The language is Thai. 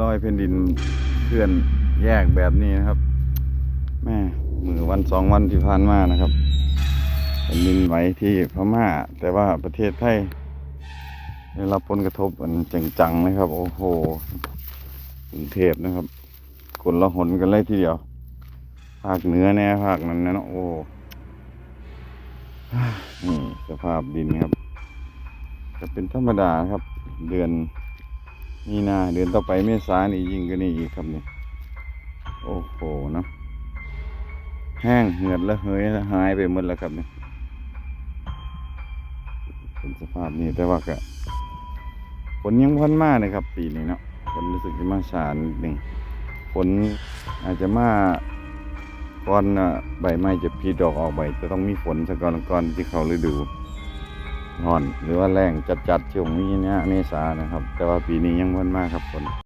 รอยแผ่นดินเคลื่อนแยกแบบนี้นะครับแม่มือวันสองวันที่ผ่านมานะครับแผ่นดินไหวที่พม่า แต่ว่าประเทศไทยได้รับผลกระทบอันจังๆนะครับ โอ้โหกรุงเทพนะครับคนละหนกันเลยทีเดียว ภาคเหนือแน่ภาคนั้นนะโอ้สภาพดินครับจะเป็นธรรมดาครับ เดือน มีนาเดือนต่อไปเมษานี่ยิ่งก็นี่อีกครับนี่โอ้โหนะแห้งเหือดแล้วเฮยแล้วหายไปหมดแล้วครับนี่เป็นสภาพนี้แต่ว่าก็ฝนยังพันมาเลยครับ ปีนี้เนาะฝนรู้สึกจะมาชานหนึ่งฝนอาจจะมาก่อนน่ะใบไม้จะพีดอกออกใบจะต้องมีฝนซะก่อนก่อนที่เขาฤดู ร้อน หรือว่าแรงจัดๆช่วงนี้เนี่ยเมษานะครับ แต่ว่าปีนี้ยังวันมากครับฝน